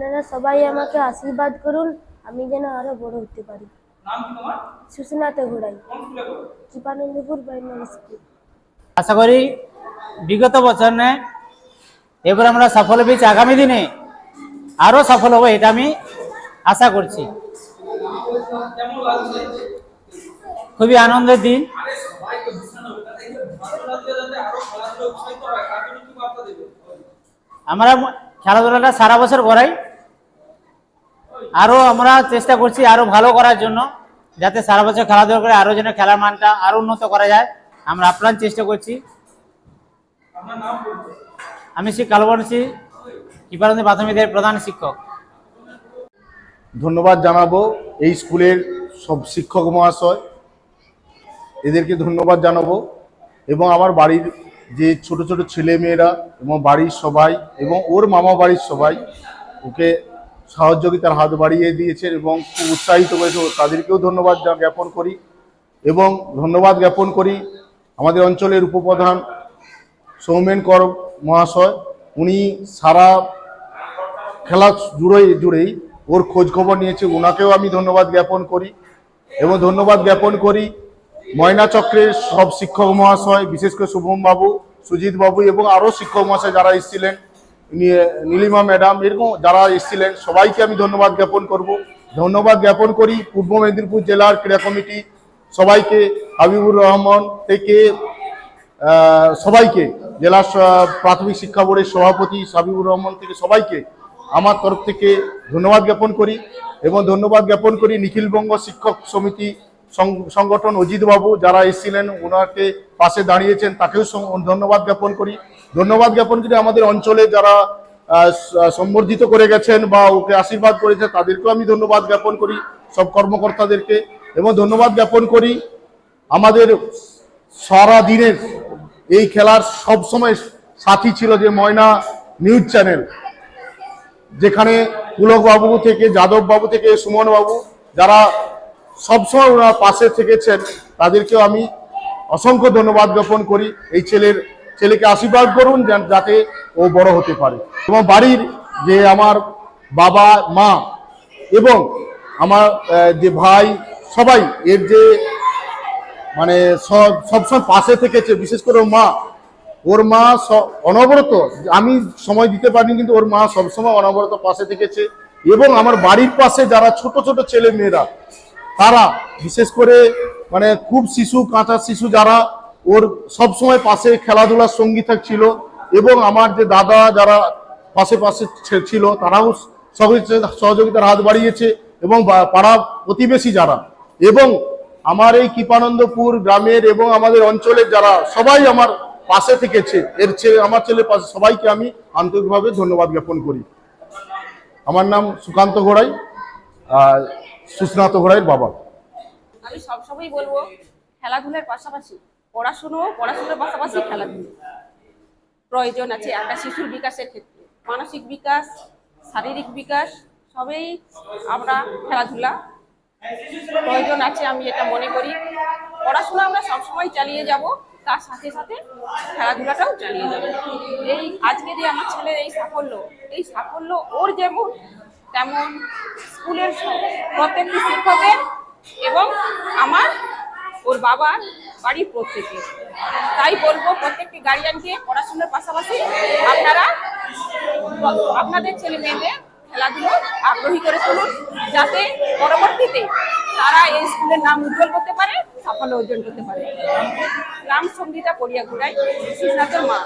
আপনারা সবাই আমাকে আশীর্বাদ করুন আমি যেন আরও বড় হতে পারি। নাম কি তোমার? সুস্নাত ঘোড়াই। কৃপানন্দপুর প্রাইমারি স্কুল। আশা করি বিগত বছর নে এবার আমরা সফল হয়েছি। আগামী দিনে আরও সফল হব এটা আমি আশা করছি। খুবই আনন্দের দিন। হয়? আমরা খেলাধুলাটা সারা বছর করাই। আরও আমরা চেষ্টা করছি আরও ভালো করার জন্য, যাতে সারা বছর খেলাধুলা করে আরও যেন খেলার মানটা আরও উন্নত করা যায়। আমরা আপ্রাণ চেষ্টা করছি। আমি শ্রী কালবনসী কৃপানন্দী প্রাথমিকের প্রধান শিক্ষক। ধন্যবাদ জানাব এই স্কুলের সব শিক্ষক মহাশয়। এদেরকে ধন্যবাদ জানাব এবং আমার বাড়ির যে ছোট ছোট ছেলে মেয়েরা এবং বাড়ির সবাই এবং ওর মামা বাড়ির সবাই ওকে সহযোগিতার হাত বাড়িয়ে দিয়েছেন এবং খুব উৎসাহিত করেছে। তাদেরকেও ধন্যবাদ জ্ঞাপন করি এবং ধন্যবাদ জ্ঞাপন করি আমাদের অঞ্চলের উপপ্রধান সৌমেন কর মহাশয়। উনি সারা খেলা জুড়েই জুড়েই ওর খোঁজ খবর নিয়েছে। ওনাকেও আমি ধন্যবাদ জ্ঞাপন করি এবং ধন্যবাদ জ্ঞাপন করি ময়না চক্রের সব শিক্ষক মহাশয়, বিশেষ করে শুভম বাবু সুজিত বাবু এবং আরও শিক্ষক মহাশয় যারা এসেছিলেন। নি- নীলিমা ম্যাডাম এরকম যারা এসেছিলেন, সবাইকে আমি ধন্যবাদ জ্ঞাপন করব। ধন্যবাদ জ্ঞাপন করি পূর্ব মেদিনীপুর জেলার ক্রীড়া কমিটি, সবাইকে, হাবিবুর রহমান থেকে সবাইকে, জেলা প্রাথমিক শিক্ষা বোর্ডের সভাপতি সাবিবুর রহমান থেকে সবাইকে আমার তরফ থেকে ধন্যবাদ জ্ঞাপন করি এবং ধন্যবাদ জ্ঞাপন করি নিখিলবঙ্গ শিক্ষক সমিতি সংগঠন অজিত বাবু যারা এসেছিলেন ওনাকে পাশে দাঁড়িয়েছেন, তাকেও ধন্যবাদ জ্ঞাপন করি। ধন্যবাদ জ্ঞাপন করি আমাদের অঞ্চলে যারা সম্বর্ধিত করে গেছেন বা ওকে আশীর্বাদ করেছে, তাদেরকেও আমি ধন্যবাদ জ্ঞাপন করি, সব কর্মকর্তাদেরকে। এবং ধন্যবাদ জ্ঞাপন করি, আমাদের সারা দিনের এই খেলার সব সময় সাথী ছিল যে ময়না নিউজ চ্যানেল, যেখানে বাবু থেকে, যাদব বাবু থেকে, সুমন বাবু, যারা সবসময় ওনার পাশে থেকেছেন, তাদেরকেও আমি অসংখ্য ধন্যবাদ জ্ঞাপন করি, এই ছেলের ছেলেকে আশীর্বাদ করুন যাতে ও বড় হতে পারে। এবং বাড়ির যে আমার বাবা, মা এবং আমার যে ভাই, সবাই এর যে মানে সব, সবসময় পাশে থেকেছে, বিশেষ করে মা। ওর মা অনবরত, আমি সময় দিতে পারিনি, কিন্তু ওর মা সবসময় অনবরত পাশে থেকেছে। এবং আমার বাড়ির পাশে যারা ছোট ছোট ছেলে মেয়েরা, তারা, বিশেষ করে মানে খুব শিশু, কাঁচা শিশু যারা ওর সব সময় পাশে খেলাধুলার সঙ্গী থাকছিল এবং আমার যে দাদা যারা পাশে পাশে ছিল, তারাও সহযোগিতার হাত বাড়িয়েছে এবং পাড়া প্রতিবেশী যারা এবং আমার এই কৃপানন্দপুর গ্রামের এবং আমাদের অঞ্চলের যারা সবাই আমার পাশে থেকেছে, এর ছেলে আমার ছেলে পাশে সবাইকে আমি আন্তরিকভাবে ধন্যবাদ জ্ঞাপন করি। আমার নাম সুকান্ত ঘোড়াই আর সুস্নাত ঘোড়াইয়ের বাবা। আমি সবসময় বলব, খেলাধুলার পাশাপাশি পড়াশুনো, পড়াশুনোর পাশাপাশি খেলাধুলো। প্রয়োজন আছে একটা শিশুর বিকাশের ক্ষেত্রে। মানসিক বিকাশ, শারীরিক বিকাশ, সবেই আমরা খেলাধুলা। প্রয়োজন আছে আমি এটা মনে করি। পড়াশোনা আমরা সবসময় চালিয়ে যাব, তার সাথে সাথে খেলাধুলাটাও চালিয়ে যাব। এই আজকে যে আমার ছেলের এই সাফল্য এই সাফল্য ওর যেমন তেমন স্কুলের প্রত্যেকটি শিক্ষকের এবং আমার ওর বাবার বাড়ির প্রত্যেকে। তাই বলব প্রত্যেকটি গার্জিয়ানকে পড়াশোনার পাশাপাশি আপনারা আপনাদের ছেলে মেয়েদের খেলাধুলো আগ্রহী করে তুলুন, যাতে পরবর্তীতে তারা এই স্কুলের নাম উজ্জ্বল করতে পারে, সাফল্য অর্জন করতে পারে। রাম সঙ্গীতা পড়িয়া ঘুরাই সুস্নাতের মা।